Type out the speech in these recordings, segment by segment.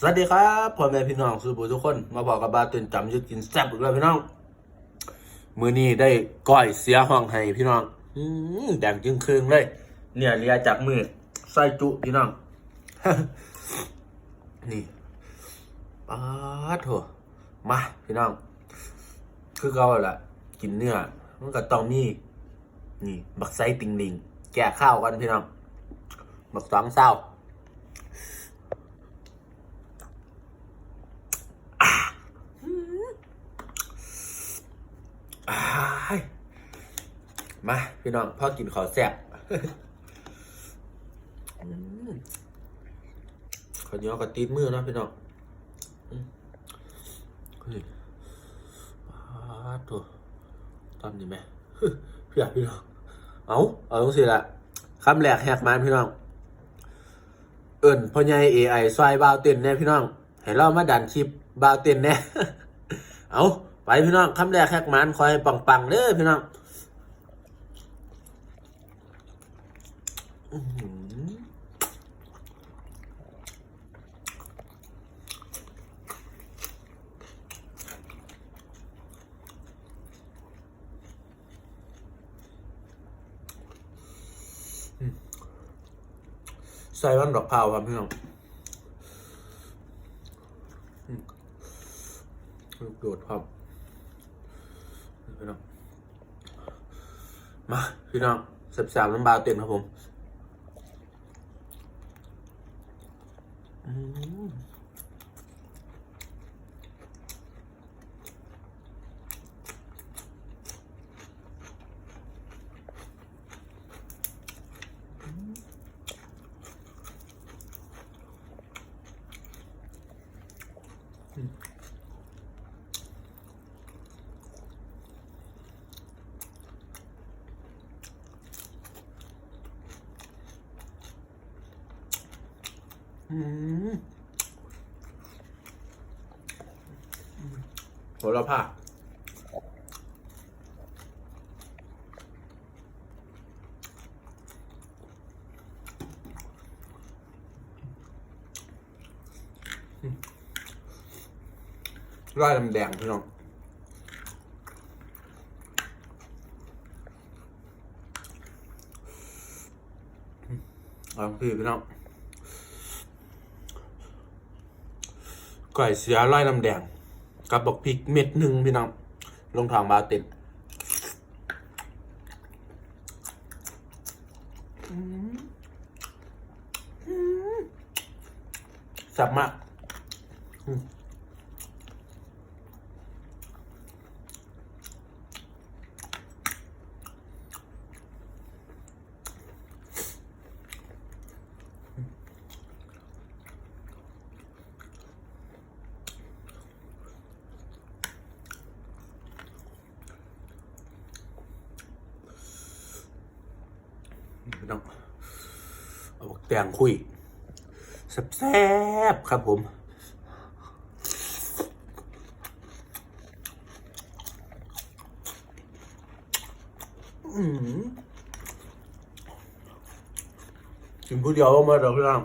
สวัสดีครับพ่อแม่พี่น้องสุภูทุกคน มาบอกกับบาตื่นจำยุดกินแซ่บอีกแล้วพี่น้อง มือนี้ได้ก้อยเสียห้องให้พี่น้อง อืมแดงจึงครึ่งเลย เนี่ยเลียจากมือใส่จุพี่น้อง นี่ปาดโถมาพี่น้อง คือเขาแหละกินเนื้อมันก็ต้องมีนี่ บักไซติงลิงแก่ข้าวกันพี่น้อง บักสองเศร้า อ้าย มา พี่น้องพ่อกินขอแซ่บขอเนียกับตีนมือเนาะพี่น้องอืมเฮ้ยปาตัวตอนนี้ไหมเพี่อพี่น้องเอาเอาตรงสิละคำแรกแหกมันพี่น้อง เอิ่นพ่อใหญ่เอไอซอยบาวเต้นแน่พี่น้องให้เรามาดันคลิปบาวเต้นแน่เอาไปพี่น้องคำแรกแหกมันคอยปังๆเด้อพี่น้องอื้อหือ ใส่วันดอกเผาวครับพี่น้องลูกโดดครับพี่น้องมาพี่น้องเสบสามน้ำบาเต็มครับผม อื โหระพาร่ายลำแดงพี่น้องเอาพี่พี่น้อง ก่อยเสียร้อยลำแดง กับบอกพริกเม็ดหนึ่งพี่น้องลงทางบาติดสับมาก น้องเอาบอกแตงคุยแซ่บๆครับผมอืมกินผู้เดียวมาเดี๋ยวพี่น้อง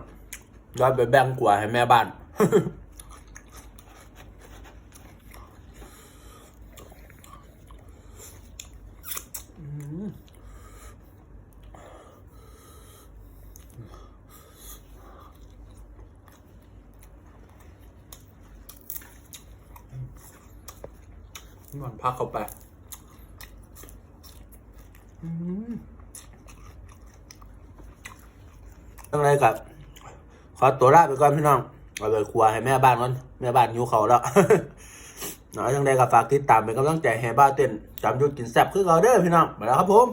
รับไปแบ่งกว่าให้แม่บ้าน นอนพักเข้าไปตั้งไรกับ ขอตัวลาไปก่อนพี่น้อง เอาไปครัวให้แม่บ้านก่อน แม่บ้านหิวเขาวแล้วหน่อยจังไดกับฝากติดตามเป็นกำลังใจให้บ้านเต้นจำยุดกินแซ่บคือเราเด้อพี่น้อง มาแล้วครับผม